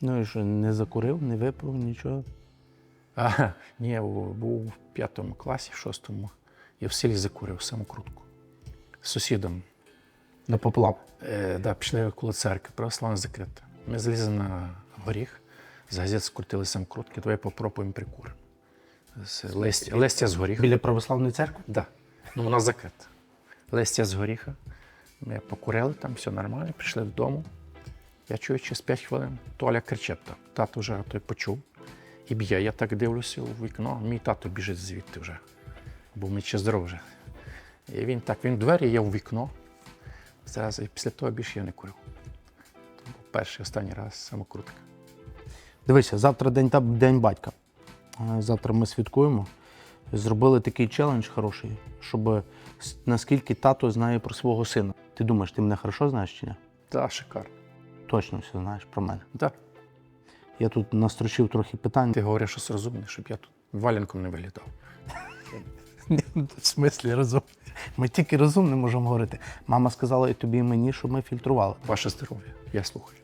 Ну і що, не закурив, не випив, нічого. А, ні, був в п'ятому класі, в шостому. Я в селі закурив самокрутку. З сусідом. На поплав. Е, да, пішли коло церкви, православна закрита. Ми залізли на горіх, з газет скрутили самокрутки, давай попробуємо прикуримо. З листя, листя з горіха. Біля православної церкви? Да. Ну, вона закрита. Листя з горіха. Ми покурили там, все нормально, прийшли додому. Я чую через 5 хвилин. Толя кричить. Тато вже той почув. І б'є. Я так дивлюся у вікно, мій тато біжить звідти вже. Бо ми ще здоров вже. І він так, він в двері, я у вікно. Зараз, і після того більше я не. Це був перший останній раз самокрутка. Дивися, завтра день, та- день батька. Е, Завтра ми святкуємо. Зробили такий челендж хороший, щоб наскільки тато знає про свого сина. Ти думаєш, ти мене хорошо знаєш чи ні? Так, шикарно. Точно все знаєш про мене. Так. Я тут настрочив трохи питань. Ти говориш щось розумне, щоб я тут валенком не вилітав. В смислі розум. Ми тільки розумно можемо говорити. Мама сказала і тобі, і мені, щоб ми фільтрували. Ваше здоров'я, я слухаю.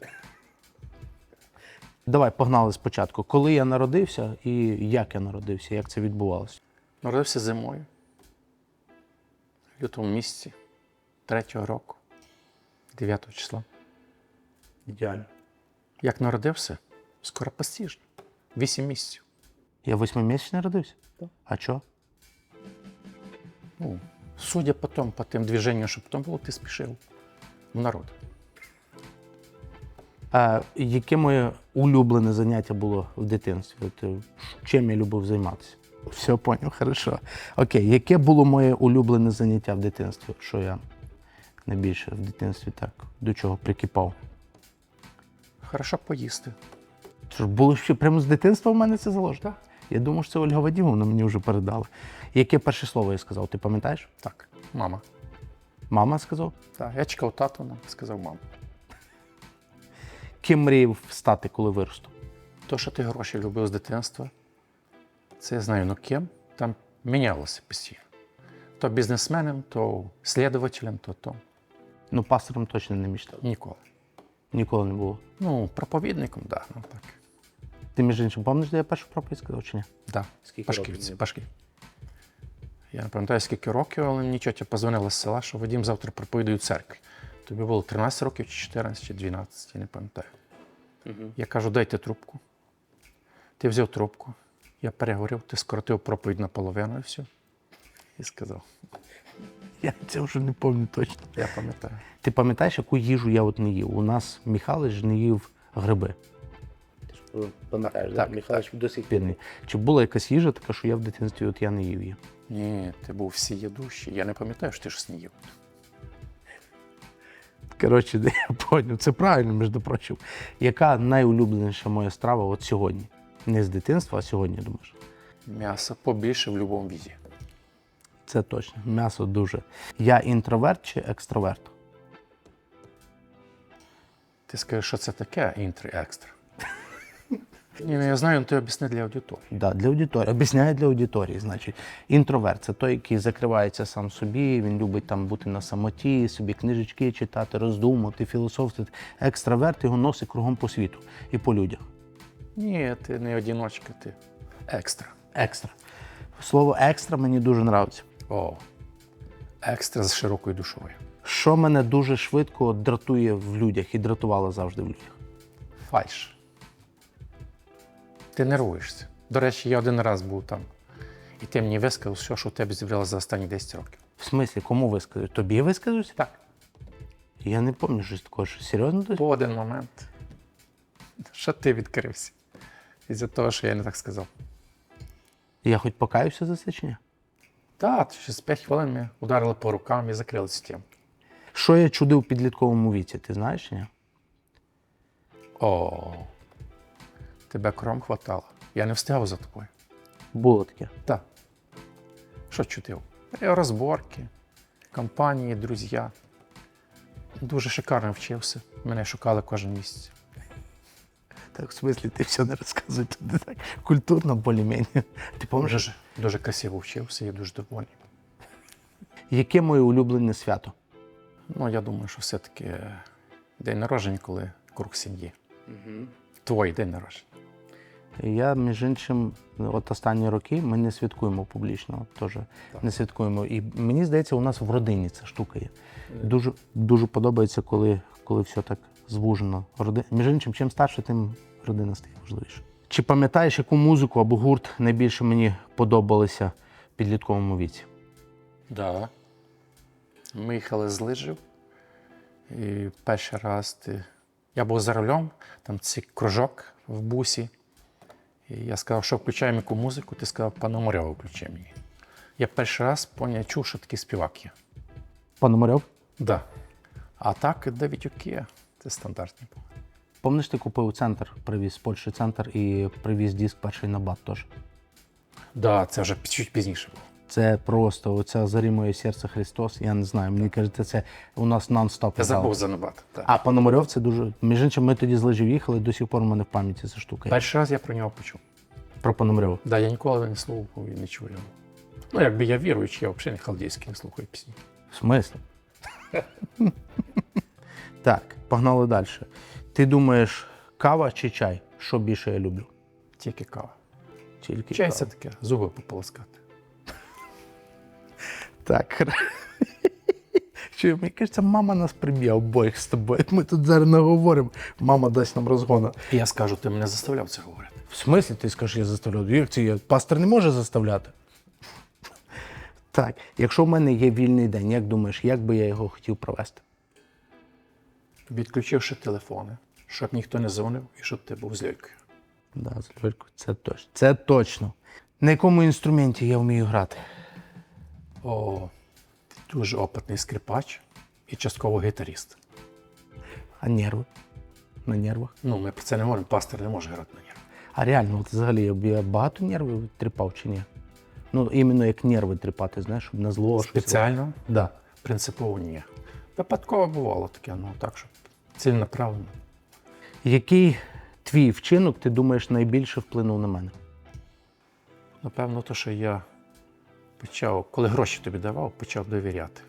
Давай, погнали спочатку. Коли я народився і як я народився, як це відбувалося? Народився зимою. В лютому місяці, третього року, 9 числа. Ідеально. Як народився? Скоропостіжно. Вісім місяців. Я восьмимісячний народився? Так. А чого? Ну, судя по тому, по тим движенням, що потім було, ти спішив в народ. А яке моє улюблене заняття було в дитинстві? От, е, чим я любив займатися? Все, поняв, хорошо. Окей, яке було моє улюблене заняття в дитинстві? Що я найбільше в дитинстві так до чого прикипав? Хорошо поїсти. Що ж було ще прямо з дитинства в мене це заложено? Я думав, що це Ольга Вадимовна мені вже передала. Яке перше слово я сказав? Ти пам'ятаєш? Так, мама. Мама сказав? Так, я чекав тату, але сказав мама. Ким мріяв стати, коли виросту? То, що ти гроші любив з дитинства, це я знаю, ну ким, там мінялося постійно. То бізнесменом, то слідувателем, то то. Ну, пастором точно не мечтав. Ніколи. Ніколи не було. Ну, проповідником, так, да, ну так. Ти, між іншим, пам'ятаєш, де я першу проповідь сказав чи ні? Да. Скільки Пашківці, років? Пашки. Я не пам'ятаю, скільки років, але мені тьотя позвонила з села, що Вадим завтра проповідує в церкві. Тобі було 13 років, чи 14, чи 12, я не пам'ятаю. Я кажу, дайте трубку. Ти взяв трубку, я переговорив, ти скоротив проповідь наполовину і все. І сказав, Я це вже не пам'ятаю точно. я пам'ятаю. Ти пам'ятаєш, яку їжу я от не їв? У нас Михайлович не їв гриби. Ти ж пам'ятаєш, так, Михайлович до сих пір не. Чи була якась їжа така, що я в дитинстві от я не їв її? Ні, ти був всієдущий. Я не пам'ятаю, що ти щось не їв. Коротше, я поняв, це правильно, між прочим. Яка найулюбленіша моя страва от сьогодні? Не з дитинства, а сьогодні, думаєш? М'ясо побільше в будь-якому візі. Це точно. М'ясо дуже. Я інтроверт чи екстраверт? Ти скажеш, що це таке інтри екстра. Ні, ну я знаю, але ти об'ясни для аудиторії. Да, для аудиторії. Об'ясняю для аудиторії. Значить, інтроверт це той, який закривається сам собі, він любить там бути на самоті, собі книжечки читати, роздумувати, філософствувати. Екстраверт його носить кругом по світу і по людях. Ні, ти не одіночка, ти екстра. Екстра. Слово екстра мені дуже подобається. О, екстра з широкою душою. Що мене дуже швидко дратує в людях і дратувало завжди в людях. Фальш. Ти нервуєшся. До речі, я один раз був там, і ти мені висказав все, що у тебе зібралося за останні 10 років. В смислі, кому висказуєш? Тобі висказуюся? Так. Я не пам'ятаю щось такого. Що серйозно? Був один момент, що ти відкрився. Із-за того, що я не так сказав. Я хоч покаюся за це чи ні? Так, через 5 хвилин ми ударили по рукам і закрили тему. Що я чудив у підлітковому віці, ти знаєш ні? О, тебе кром хватало. Я не встигав за тобою. Було таке. Так. Що чутив? Е, Розборки, компанії, друзі. Дуже шикарно вчився. Мене шукали кожен місяць. Так, в смислі, ти все не розказуй туди так. Культурно, більш-менш. Ти пам'ятаєш, Дуже, дуже красиво вчився, я дуже довольний. яке моє улюблене свято? Ну, я думаю, що все-таки день народження, коли круг сім'ї. твій день народження? Я, між іншим, от останні роки ми не святкуємо публічно, теж не святкуємо. І мені здається, у нас в родині ця штука є. Дуже, дуже подобається, коли, коли все так звужено. Між іншим, чим старше, тим родина стає важливіше. Чи пам'ятаєш, яку музику або гурт найбільше мені подобалися в підлітковому віці? Да. Ми їхали з лижів. І перший раз ти... я був за рулем, там цей кружок в бусі. І я сказав, що включаємо яку музику, ти сказав, Пономарьова включи мені. Я перший раз поняв, чув, що такий співак є. Пономарьов? Да. А так, Дев'ятюк Це стандартний. Помниш, ти купив центр, привіз з Польщі центр і привіз диск перший на бат теж. Да, це вже чуть пізніше було. Це просто оця зарі моє серце Христос. Я не знаю. Мені кажеться, це у нас нон-стоп. Я забув за набат. А Пономарьов це дуже. Між іншим, ми тоді з лижів їхали, до сих пор у мене в пам'яті ця штука. Перший раз я про нього почув. Про Пономарьова. Да, я ніколи не слухав і не чую. його. Ну, якби я віруючий, я взагалі не халдейський не слухаю пісні. В смислі? так, погнали далі. Ти думаєш, кава чи чай? Що більше я люблю? Тільки кава. Тільки Чай кава. це таке, зуби пополоскати. Так. Що, мені кажеться, мама нас приб'є обоїх з тобою. Ми тут зараз наговоримо, мама дасть нам розгона. І я скажу, ти мене заставляв це говорити. В смислі ти скажеш, я заставляю? Як це є? Пастор не може заставляти? Так, якщо в мене є вільний день, як думаєш, як би я його хотів провести? Відключивши телефони, щоб ніхто не дзвонив і щоб ти був з льойкою. Да, з Льолькою, це точно. Це точно. На якому інструменті я вмію грати? О, дуже опитний скрипач і частково гітаріст. А нерви? На нервах? Ну, ми про це не говоримо, пастор не може грати на нервах. А реально, от взагалі я багато нервів тріпав чи ні? Ну, іменно як нерви тріпати, знаєш, щоб на зло. Спеціально, Да. принципово ні. Випадково бувало таке, ну так, щоб цільноправленно. Який твій вчинок, ти думаєш, найбільше вплинув на мене? Напевно, то, що я почав, коли гроші тобі давав, почав довіряти.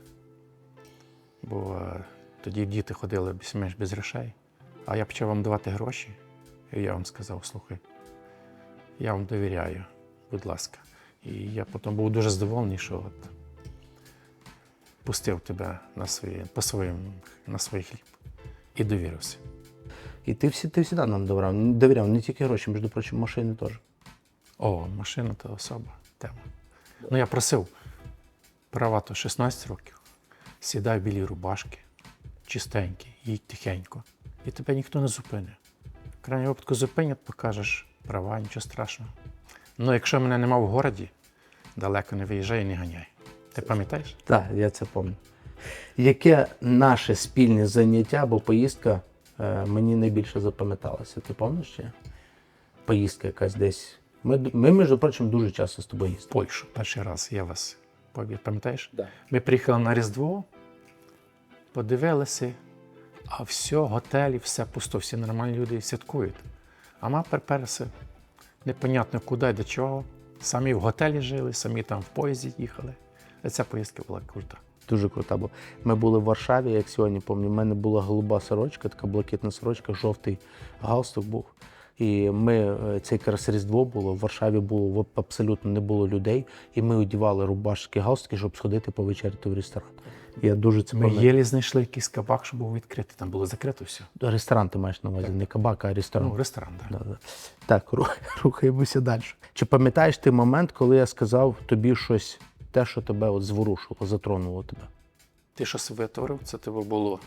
Бо е, тоді діти ходили більш-менш без грошей, а я почав вам давати гроші, і я вам сказав: слухай, я вам довіряю, будь ласка. І я потім був дуже здоволений, що от пустив тебе на, свої, по своїм, на свій хліб і довірився. І ти всі ти всегда нам довіряв, довіряв, не тільки гроші, між прочим, машини теж. О, машина то особа тема. Ну, я просив права то 16 років. Сідай в білі рубашки, чистенькі, їдь тихенько. І тебе ніхто не зупинить. В крайньому випадку зупинять, покажеш права, нічого страшного. Ну, якщо мене нема в городі, далеко не виїжджай і не ганяй. Ти пам'ятаєш? Так, я це пам'ятаю. Яке наше спільне заняття або поїздка е, мені найбільше запам'яталася? Ти пам'ятаєш? ні? Поїздка якась десь. Ми, ми, між прочим, дуже часто з тобою їздимо. Польщу. Перший раз я вас пам'ятаєш? Да. Ми приїхали на Різдво, подивилися, а все, готелі, все пусто, всі нормальні люди святкують. А ми приперся непонятно куди і до чого. Самі в готелі жили, самі там в поїзді їхали. Ця поїздка була крута. Дуже крута була. Ми були в Варшаві, як сьогодні пам'ятаю. У мене була голуба сорочка, така блакитна сорочка, жовтий галстук був. І ми е, це якраз Різдво було. В Варшаві було абсолютно не було людей. І ми одягали рубашки, галстуки, щоб сходити повечеряти в ресторан. Я дуже це Ми єлі знайшли якийсь кабак, що був відкритий. Там було закрито все. Ресторан ти маєш на увазі, не кабак, а ресторан. Ну, ресторан, так. Да, да. Так, рухаємося далі. Чи пам'ятаєш ти момент, коли я сказав тобі щось, те, що тебе от зворушило, затронуло тебе? Ти щось витворив, це тебе було,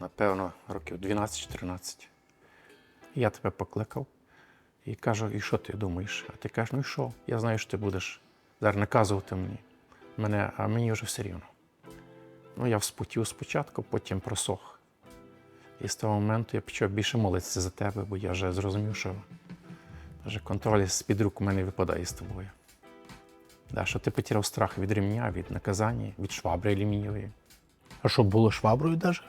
напевно, років 12-14. Я тебе покликав і кажу, і що ти думаєш? А ти кажеш, ну і що? Я знаю, що ти будеш зараз наказувати мені, мене, а мені вже все рівно. Ну, я вспотів спочатку, потім просох. І з того моменту я почав більше молитися за тебе, бо я вже зрозумів, що контроль з-під рук у мене випадає з тобою. Да, що ти потеряв страх від ремня, від наказання, від швабри алюмінієвої. А що, було шваброю навіть?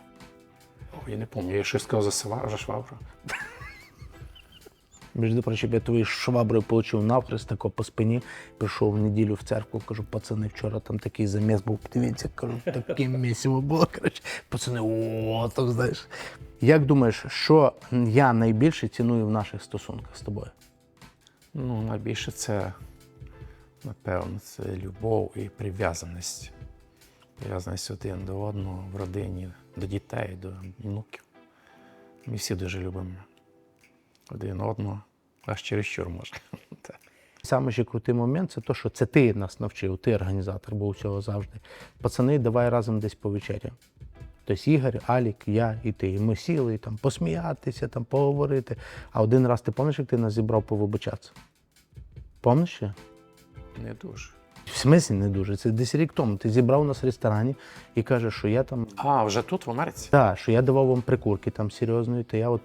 О, я не пам'ятаю, я щось сказав за, сва- за швабру. Між прочим, я твою шваброю отримав навхрест тако по спині. Прийшов в неділю в церкву, кажу, пацани, вчора там такий заміс був. Подивіться, кажу, таке місиво було. Коротше, пацани, о, там знаєш. Як думаєш, що я найбільше ціную в наших стосунках з тобою? Ну, найбільше це, напевно, це любов і прив'язаність. Прив'язаність один до одного в родині, до дітей, до внуків. Ми всі дуже любимо один одного, аж чересчур може. Так. Саме ще крутий момент це те, що це ти нас навчив, ти організатор був цього завжди. Пацани, давай разом десь повечеряємо. Тобто Ігор, Алік, я і ти. І ми сіли там посміятися, там, поговорити. А один раз ти пам'ятаєш, як ти нас зібрав повибачатися? Пам'ятаєш? Не дуже. В смислі не дуже. Це десь рік тому. Ти зібрав нас в ресторані і кажеш, що я там. А, вже тут, в Америці? Так, що я давав вам прикурки там серйозної, то я от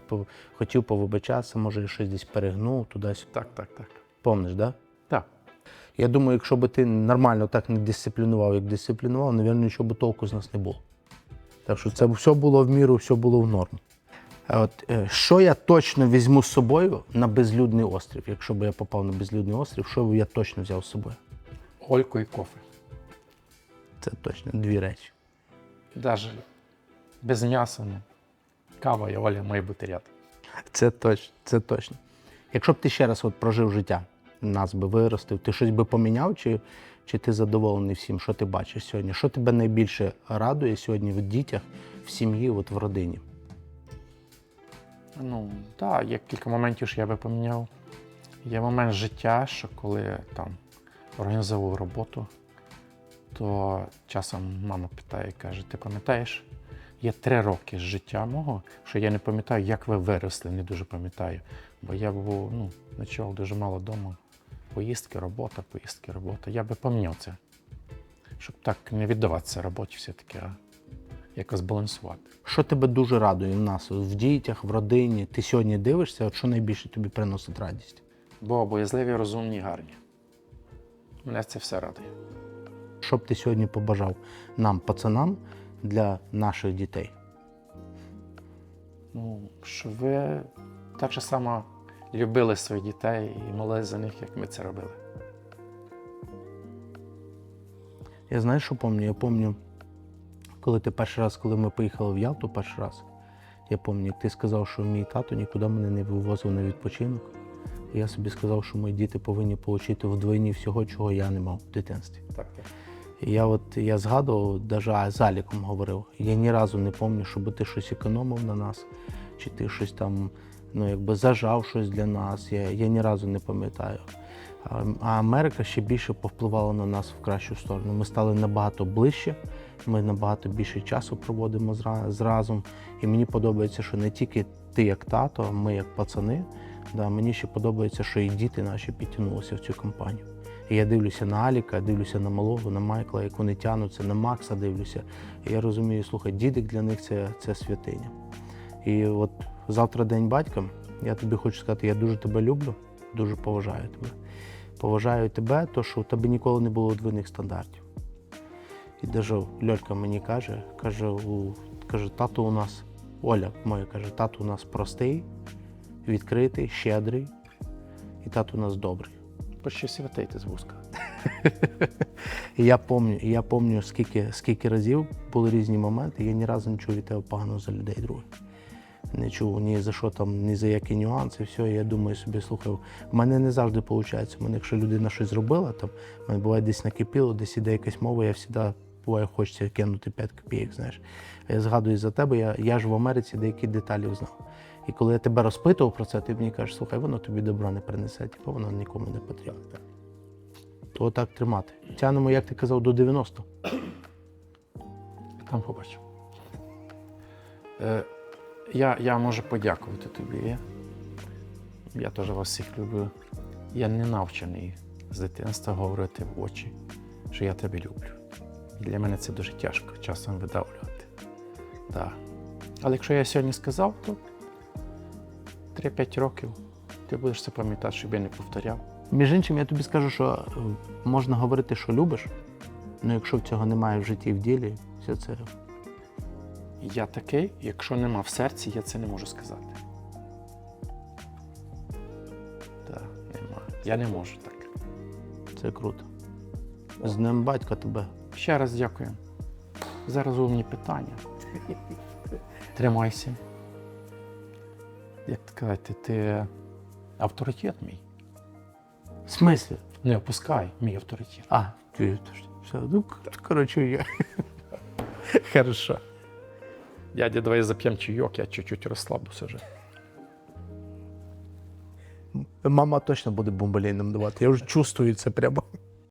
хотів повибачатися, може, я щось десь перегнув туди-сюди. Так, так, так. Помниш, так? Да? Так. Я думаю, якщо б ти нормально так не дисциплінував, як дисциплінував, навірно, нічого б толку з нас не було. Так що це все було в міру, все було в норму. От е, що я точно візьму з собою на безлюдний острів, якщо б я попав на безлюдний острів, що б я точно взяв з собою? Ольку і кофе. Це точно дві речі. Навіть без м'яса. Ну. Кава і Оля має бути рядом. Це точно, це точно. Якщо б ти ще раз от прожив життя, нас би виростив, ти щось би поміняв, чи, чи ти задоволений всім, що ти бачиш сьогодні? Що тебе найбільше радує сьогодні в дітях, в сім'ї, от в родині? Ну, так, є кілька моментів, що я би поміняв. Є момент життя, що коли там організовував роботу, то часом мама питає, і каже: ти пам'ятаєш, є три роки з життя мого, що я не пам'ятаю, як ви виросли, не дуже пам'ятаю. Бо я був ну, ночував дуже мало вдома. Поїздки, робота, поїздки, робота. Я би поміняв це. Щоб так не віддаватися роботі все-таки, якось балансувати. Що тебе дуже радує в нас в дітях, в родині? Ти сьогодні дивишся, от що найбільше тобі приносить радість? Бо боязливі, розумні, гарні. Мене це все радує. Що б ти сьогодні побажав нам, пацанам, для наших дітей? Ну, щоб ви так же само любили своїх дітей і молились за них, як ми це робили. Я знаю, що пам'ятаю? Я пам'ятаю, коли ти перший раз, коли ми поїхали в Ялту перший раз, я пам'ятаю, як ти сказав, що мій тато нікуди мене не вивозив на відпочинок. І я собі сказав, що мої діти повинні отримати вдвойні всього, чого я не мав в дитинстві. Так, так. І я от я згадував, навіть з Аліком говорив. Я ні разу не пам'ятаю, щоб ти щось економив на нас, чи ти щось там, ну якби зажав щось для нас. Я, я ні разу не пам'ятаю. А Америка ще більше повпливала на нас в кращу сторону. Ми стали набагато ближче, ми набагато більше часу проводимо зразом. І мені подобається, що не тільки ти як тато, а ми як пацани. Да, мені ще подобається, що і діти наші підтягнулися в цю компанію. І я дивлюся на Аліка, дивлюся на малого, на Майкла, як вони тягнуться, на Макса дивлюся. І я розумію, слухай, дідик для них це, це святиня. І от завтра день батька. Я тобі хочу сказати, я дуже тебе люблю, дуже поважаю тебе. Поважаю тебе, то що у тебе ніколи не було двійних стандартів. І навіть Льолька мені каже, каже, у, каже, тато у нас, Оля моя каже, тато у нас простий, відкритий, щедрий, і тато у нас добрий. Ти звук сказати. І я пам'ятаю, я пам'ятаю, скільки, скільки разів були різні моменти, я ні разу не чув від тебе поганого за людей других. Не чув ні за що там, ні за які нюанси, все. Я думаю собі, слухай, в мене не завжди виходить. У мене, якщо людина щось зробила, там в мене буває десь накипіло, десь іде якась мова, я завжди буває, хочеться кинути 5 копійок, знаєш. Я згадую за тебе, я, я ж в Америці деякі деталі знав. І коли я тебе розпитував про це, ти мені кажеш, слухай, воно тобі добра не принесе, типу, воно нікому не потрібно. То так тримати. Тянемо, як ти казав, до 90. Там побачимо. Е, я, я можу подякувати тобі. Я теж вас всіх люблю. Я не навчений з дитинства говорити в очі, що я тебе люблю. Для мене це дуже тяжко часом видавлювати. Так. Але якщо я сьогодні сказав, то 3-5 років ти будеш це пам'ятати, щоб я не повторяв. Між іншим, я тобі скажу, що е, можна говорити, що любиш, але якщо цього немає в житті і в ділі, все це Я такий, якщо нема в серці, я це не можу сказати. Так, нема. Я не можу так. це круто. З Днем батька тебе. Ще раз дякую за розумні питання. Тримайся. як сказати, ти авторитет мій. В смислі? Не опускай мій авторитет. А, ти, все, ну, коротше, я. Хорошо. Дядя, давай зап'ємо чайок, я чуть-чуть розслаблюся вже. Мама точно буде бомболейним давати. Я вже чувствую це прямо.